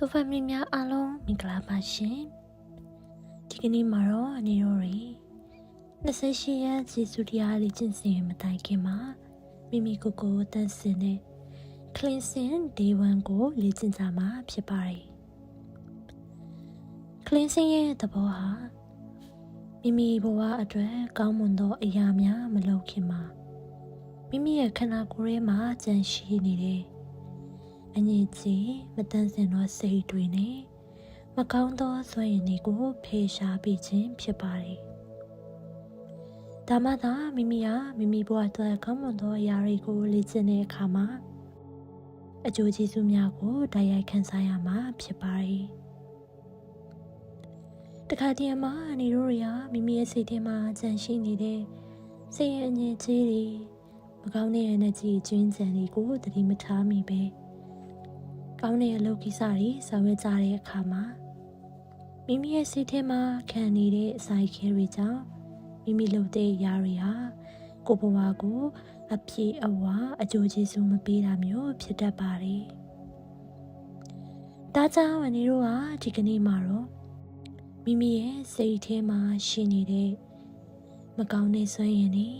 ဆိုဖာမီများအားလုံးမင်္ဂလာပါရှင်ဒီကနေ့မှာတော့အနေရောတွေ28ရက်ဂျေစုတရားလေးကျင့်စဉ်မတိုင်ခင်မှာမိမိကိုယ်ကိုတန်ဆင်တဲ့ cleansing day 1ကိုလေ့ကျင့်ကြမှာဖြစ်ပါတယ် cleansing ရဲ့သဘောဟာမိမိဘဝအတွက်ကောင်းမွန်သောအရာများမလုပ်ခင်မှာမိမိရဲ့ခန္ဓာကိုယ်ထဲမှာကြံရှိနေတဲ့ အငြိကြီးမတန်စင်သောစိတ်တွေနဲ့မကောင်းသောဆွေရင်တွေကိုဖေရှားပေးခြင်းဖြစ်ပါတယ်။ဒါမှသာမိမိဟာမိမိဘဝအတွက်ကောင်းမွန်သောအရာတွေကိုလေ့ကျင့်တဲ့အခါမှာအကျိုးကျေးဇူးများကိုတိုက်ရိုက်ခံစားရမှာဖြစ်ပါတယ်။တခါတည်းမှာနေတို့တွေဟာမိမိရဲ့စိတ်ထဲမှာကြံရှိနေတဲ့စိတ်ရဲ့အငြိကြီးတွေမကောင်းတဲ့ energy ကျွင်းကြံတွေကိုသတိမထားမိပဲ။ ကောင်းတဲ့အလုပ်ကိစ္စတွေဆောင်ရွက်ကြတဲ့အခါမှာမိမိရဲ့စိတ်ထဲမှာခံနေတဲ့အစာခဲတွေကြောင့်မိမိလုပ်တဲ့အရာတွေဟာကိုယ်ဘဝကိုအပြည့်အဝအကျိုးကျေးဇူးမပေးတာမျိုးဖြစ်တတ်ပါတယ်။ဒါကြောင့်အနေတို့ဟာဒီကနေ့မှာတော့မိမိရဲ့စိတ်ထဲမှာရှိနေတဲ့မကောင်းတဲ့ဆွေရင်တွေ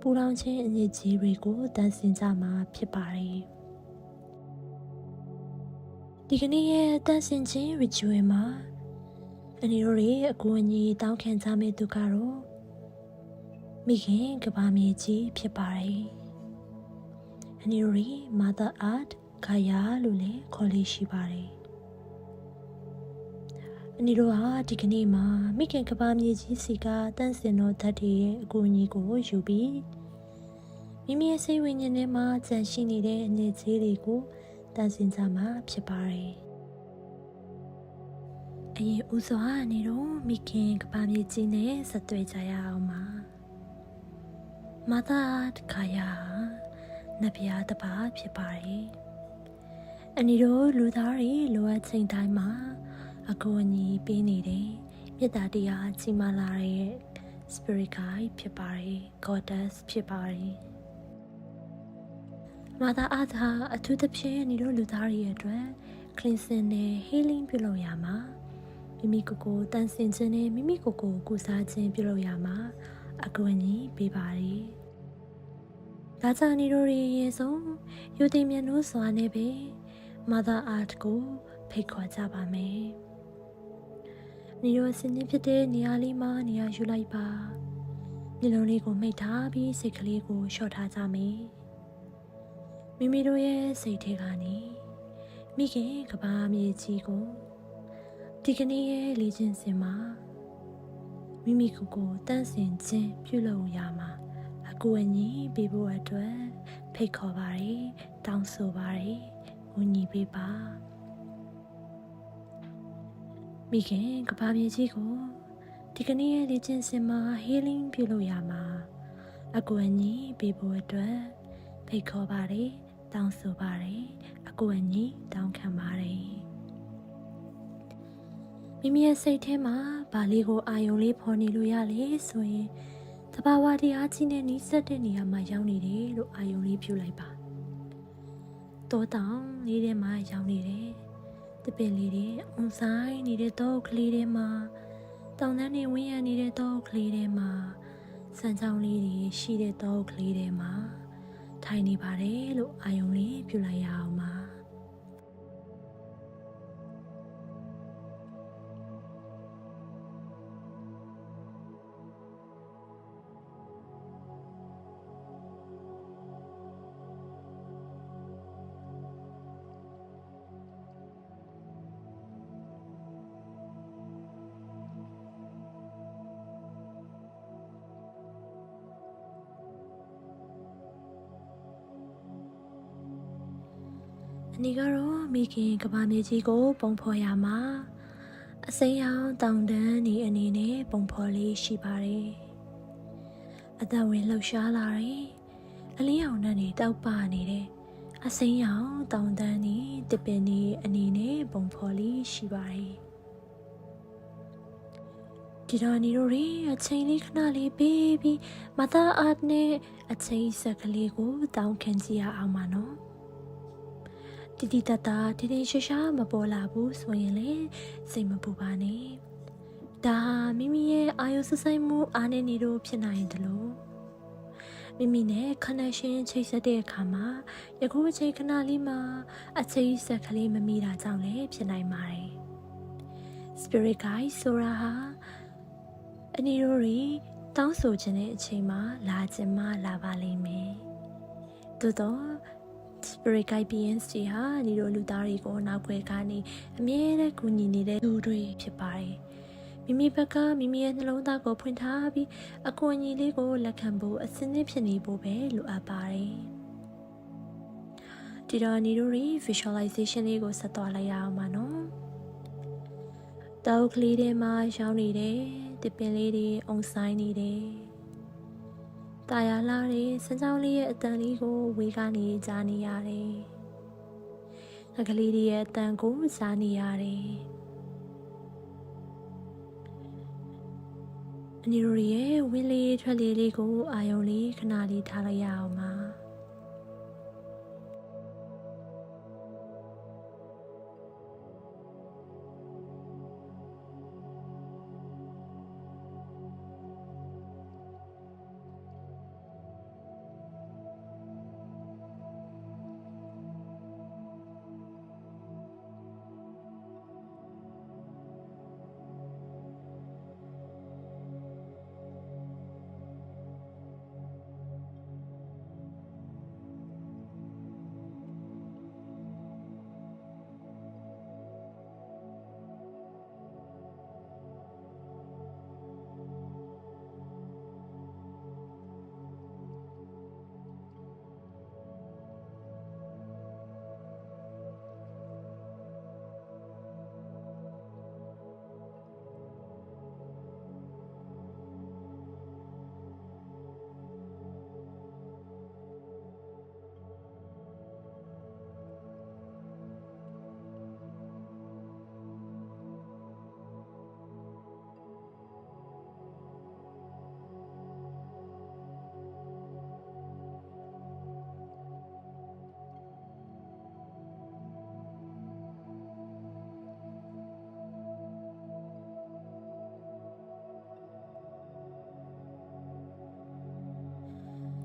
ပူလောင်ခြင်းအညစ်အကြေးတွေကိုတန်ဆင်ကြမှာဖြစ်ပါတယ်။ ဒီကနေ့ရဲ့တန်ဆင်ခြင်း ritual မှာအနေတို့ရဲ့အကူအညီတောင်းခံကြမယ့်သူကတော့မိခင်ကဘာမြေကြီးဖြစ်ပါတယ်။အနေတို့ရဲ့ Mother Art ခါယာလို့လည်းခေါ်လေးရှိပါတယ်။အနေတို့ဟာဒီကနေ့မှာမိခင်ကဘာမြေကြီးစီကတန့်စင်တော်ဓာတ်တွေရဲ့အကူအညီကိုယူပြီးမိမိရဲ့စိတ်ဝိညာဉ်ထဲမှာကြံရှိနေတဲ့အနေကြီးတွေကို တန်ဆင်ကြမှာဖြစ်ပါတယ်။အရင်ဦးစွာအနေတော့မိခင်ကပါမြေကြီးနဲ့ဆက်သွယ်ကြရအောင်ပါ။မသာတခါရနဗျာတပါဖြစ်ပါတယ်။အနီတို့လူသားတွေလိုအပ်ချိန်တိုင်းမှာအကူအညီပေးနေတဲ့မေတ္တာတရားကြီးမားလာတဲ့ spirit guide ဖြစ်ပါတယ် goddess ဖြစ်ပါတယ်။ မာသာအားသာအထူးသဖြင့်ညီတို့လူသားတွေရဲ့အတွက် cleansing နဲ့ healing ပြုလုပ်ရမှာမိမိကိုယ်ကိုတန်ဆင်ခြင်းနဲ့မိမိကိုယ်ကိုကုစားခြင်းပြုလုပ်ရမှာအကူအညီပေးပါတယ်။ဒါကြောင့်ညီတို့ရဲ့ရေဆုံးယူတင်မြတ်နိုးစွာနဲ့ပဲ Mother Art ကိုဖိတ်ခေါ်ကြပါမယ်။ညီတို့အစဉ်ဖြစ်တဲ့နေရာလေးမှာနေရာယူလိုက်ပါ။မျက်လုံးလေးကိုမိတ်ထားပြီးစိတ်ကလေးကိုလျှော့ထားကြမယ်။ မိမိတို့ရဲ့စိတ်ထဲကနေမိခင်ကဘာမြေကြီးကိုဒီကနေ့ရဲ့လေ့ကျင့်စဉ်မှာမိမိကိုယ်ကိုတန့်စင်ခြင်းပြုလုပ်ရမှာအကူအညီပေးဖို့အတွက်ဖိတ်ခေါ်ပါရယ်တောင်းဆိုပါရယ်ဝန်ညီပေးပါမိခင်ကဘာမြေကြီးကိုဒီကနေ့ရဲ့လေ့ကျင့်စဉ်မှာ healing ပြုလုပ်ရမှာအကူအညီပေးဖို့အတွက်ဖိတ်ခေါ်ပါတယ် တောင်းဆိုပါတယ်အကူအညီတောင်းခံပါတယ်မိမိရဲ့စိတ်ထဲမှာဗာလေးကိုအာယုံလေးဖော်နေလို့ရလေဆိုရင်တဘာဝတရားကြီးနဲ့နှီးစက်တဲ့နေရာမှာရောက်နေတယ်လို့အာယုံလေးပြုလိုက်ပါတောတောင်လေးထဲမှာရောက်နေတယ်တပင်လေးတွေအုံဆိုင်နေတဲ့တောကလေးထဲမှာတောင်တန်းတွေဝင်းရနေတဲ့တောကလေးထဲမှာစံချောင်းလေးတွေရှိတဲ့တောကလေးထဲမှာ ထိုင်နေပါတယ်လို့အာယုံလေးပြုလိုက်ရအောင်ပါ နီကတော့မိခင်ကဘာမြေကြီးကို ပုံဖော်ရမှာအစိမ်းရောင်တောင်တန်းနေအနေနဲ့ပုံဖော်လေးရှိပါတယ်အသက်ဝင်လှုပ်ရှားလာတယ်အလင်းရောင်နဲ့နေတောက်ပနေတယ်အစိမ်းရောင်တောင်တန်းနေတပင်နေအနေနဲ့ပုံဖော်လေးရှိပါတယ်ဒီတော့နေတို့ရအချိန်လေးခဏလေးပေးပြီးမသားအားနဲ့အချိန်ဆက်ကလေးကိုတောင်းခံကြည့်ရအောင်ပါနော် တီတီတတ်တာထထရှားရှားမပေါ်လာဘူးဆိုရင်လေစိတ်မပူပါနဲ့ဒါဟာမိမိရဲ့အာယုဆဆိုင်မှုအားနည်းနေလို့ဖြစ်နိုင်တယ်လို့မိမိနဲ့ connection ချိတ်ဆက်တဲ့အခါမှာယခုအချိန်ခဏလေးမှာအချိန်ဆက်ကလေးမမိတာကြောင့်လည်းဖြစ်နိုင်ပါတယ် spirit guide ဆိုတာဟာအနည်းရိုးတွေတောင်းဆိုခြင်းတဲ့အချိန်မှာလာခြင်းမှလာပါလိမ့်မယ်သို့တော့ spirit guide beings တွေဟာဒီလိုလူသားတွေကိုနောက်ွယ်ကနေအမြဲတမ်းကူညီနေတဲ့လူတွေဖြစ်ပါတယ်မိမိဘက်ကမိမိရဲ့နှလုံးသားကိုဖွင့်ထားပြီးအကူအညီလေးကိုလက်ခံဖို့အစင်းသင့်ဖြစ်နေဖို့ပဲလိုအပ်ပါတယ်ဒီတော့ညီတို့တွေ visualization လေးကိုဆက်သွားလိုက်ရအောင်ပါနော်တောက်ကလေးထဲမှာရောင်းနေတယ်တပင်လေးတွေအုံဆိုင်နေတယ် တာယာလာတွေစံကြောင်းလေးရဲ့အတန်လေးကိုဝေးကနေကြားနေရတယ်ငကလေးတွေရဲ့အတန်ကိုကြားနေရတယ်အနီရိုရဲ့ဝင်းလေးထွက်လေးလေးကိုအာယုံလေးခဏလေးထားလိုက်ရအောင်ပါ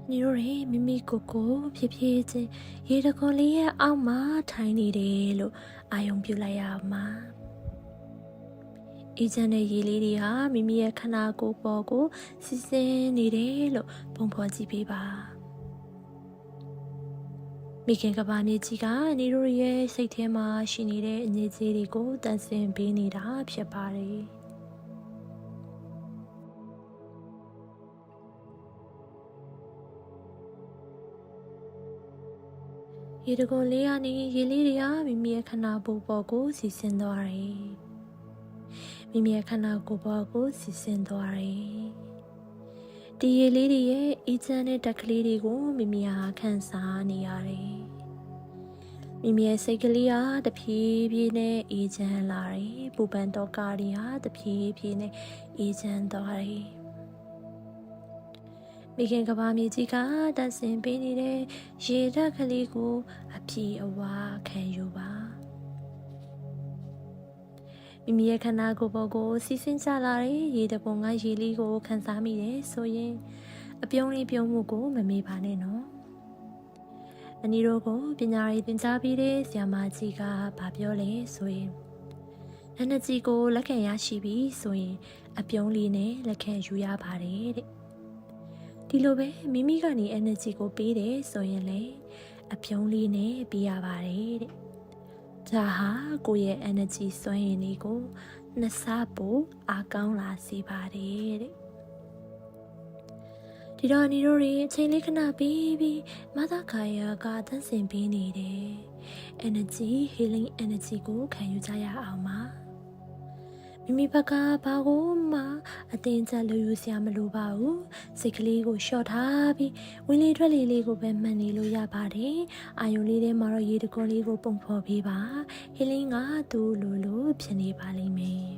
ညီတို့တွေမိမိကိုယ်ကိုဖြစ်ဖြစ်ချင်းရေတခွန်လေးရဲ့အောက်မှာထိုင်နေတယ်လို့အာယုံပြုလိုက်ရမှာအေဂျင့်တဲ့ရေလေးတွေဟာမိမိရဲ့ခန္ဓာကိုယ်ပေါ်ကိုစီစဉ်နေတယ်လို့ပုံဖော်ကြည့်ပေးပါမိခင်ကဘာနေကြီးကနေတို့ရဲ့စိတ်ထဲမှာရှိနေတဲ့အငြိကြီးတွေကိုတန်ဆင်ပေးနေတာဖြစ်ပါတယ် ရေတကွန်လေးကနေရေလေးတွေကမိမိရဲ့ခန္ဓာကိုယ်ပေါ်ကိုစီစဉ်သွားတယ်။မိမိရဲ့ခန္ဓာကိုယ်ပေါ်ကိုစီစဉ်သွားတယ်။ဒီရေလေးတွေရဲ့အေးချမ်းတဲ့တက်ကလေးတွေကိုမိမိဟာခံစားနေရတယ်။မိမိရဲ့စိတ်ကလေးဟာတဖြည်းဖြည်းနဲ့အေးချမ်းလာတယ်။ပူပန်တော့ကာတွေဟာတဖြည်းဖြည်းနဲ့အေးချမ်းသွားတယ်။ မိခင်ကဘာမြေကြီးကတတ်ဆင်ပေးနေတဲ့ရေဓာတ်ကလေးကို အပြည့်အဝခံယူပါမိမိရဲ့ခန္ဓာကိုယ်ပေါ်ကိုစီးဆင်းချလာတဲ့ရေတပုံကရေလေးကိုခံစားမိတယ်ဆိုရင် အပြုံးလေးပြုံးမှုကိုမမေ့ပါနဲ့နော်အနီတို့ကိုပညာရေးသင်ကြားပြီးတဲ့ဆရာမကြီးကဗာပြောလဲဆိုရင်နနကြီးကိုလက်ခံရရှိပြီဆိုရင် အပြုံးလေးနဲ့လက်ခံယူရပါတယ်တဲ့ ဒီလိုပဲမိမိကနေ energy ကိုပေးတယ်ဆိုရင်လေအပြုံးလေးနဲ့ပေးရပါတယ်တဲ့ဒါဟာကိုယ့်ရဲ့ energy စွမ်းရည်လေးကိုနှစ်ဆပိုအားကောင်းလာစေပါတယ်တဲ့ဒီတော့နေတို့တွေအချိန်လေးခဏပြီးပြီးမသာခါယာကသန့်စင်ပေးနေတယ် energy healing energy ကိုခံယူကြရအောင်ပါ မိမိဘက်ကဘာကိုမှအတင်းကျပ်လူယူစရာမလိုပါဘူးစိတ်ကလေးကိုလျှော့ထားပြီးဝင်းလေးထွက်လေးလေးကိုပဲမှန်နေလို့ရပါတယ်အာယုံလေးထဲမှာတော့ရေတကွန်လေးကိုပုံဖော်ပေးပါဟင်းလေးကသူ့လိုလိုဖြစ်နေပါလိမ့်မယ်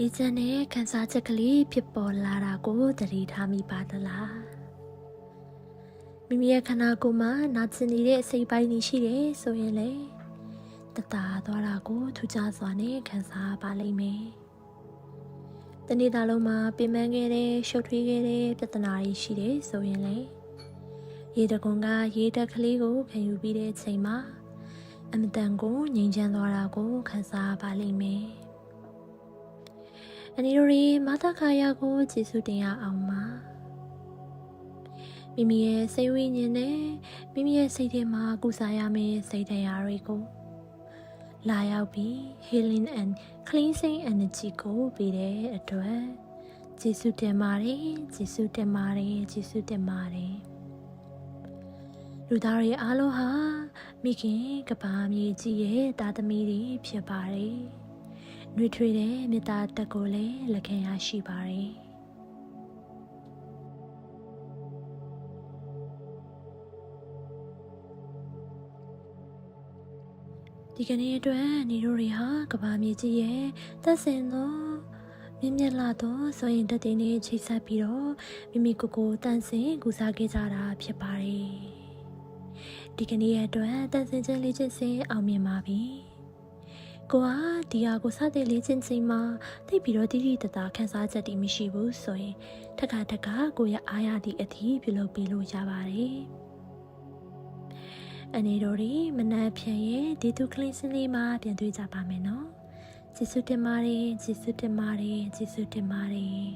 အေဂျင့်နဲ့ခန်းစားချက်ကလေးဖြစ်ပေါ်လာတာကိုသတိထားမိပါသလားမိမိရဲ့ခန္ဓာကိုယ်မှာနာကျင်နေတဲ့အစိတ်ပိုင်းတွေရှိတယ်ဆိုရင်လေတတသွားတာကိုထူးခြားစွာနဲ့ခံစားပါလိမ့်မယ်တနေ့တာလုံးမှာပင်ပန်းခဲ့တဲ့ရှုပ်ထွေးခဲ့တဲ့ပြဿနာတွေရှိတယ်ဆိုရင်လေရေတကွန်ကရေတက်ကလေးကိုခံယူပြီးတဲ့အချိန်မှာအမတန်ကိုငြိမ်ချမ်းသွားတာကိုခံစားပါလိမ့်မယ် အနီတို့ရီမသခါယာကိုကျေးဇူးတင်ရအောင်ပါမိမိရဲ့စိတ်ဝိညာဉ်နဲ့မိမိရဲ့စိတ်ထဲမှာကုစားရမယ့်စိတ်တရားတွေကိုလာရောက်ပြီး healing and cleansing energy ကိုပေးတဲ့အတွက်ကျေးဇူးတင်ပါတယ်ကျေးဇူးတင်ပါတယ်ကျေးဇူးတင်ပါတယ်လူသားတွေအားလုံးဟာမိခင်ကဘာမြေကြီးရဲ့တာသမီတွေဖြစ်ပါတယ်။ နှွေထွေးတဲ့မေတ္တာတက်ကိုလည်းလက်ခံရရှိပါတယ်။ဒီကနေ့အတွက်နေတို့တွေဟာကဘာမြေကြီးရဲ့သက်စင်သောမြင့်မြတ်လာသောဆိုရင်တက်တဲ့နေချိတ်ဆက်ပြီးတော့မိမိကိုယ်ကိုတန်ဆင်ကူစားခဲ့ကြတာဖြစ်ပါတယ်။ဒီကနေ့ရဲ့အတွက်တန်ဆင်ခြင်းလေးချင်းစင်အောင်မြင်ပါပြီ။ ကိုကဒီဟာကိုစတဲ့လေးချင်းချင်းမှာသိပြီးတော့တိတိတသားခန်းစားချက်တည်မရှိဘူးဆိုရင်ထက်ခါထက်ခါကိုရအားရသည့်အသည့်ပြုလုပ်ပေးလို့ရပါတယ်။အနေတော်ဒီမနက်ဖြန်ရဲ့ဒီတူကလင်းစင်းလေးမှာပြန်တွေ့ကြပါမယ်နော်ကျေးဇူးတင်ပါတယ်ကျေးဇူးတင်ပါတယ်ကျေးဇူးတင်ပါတယ်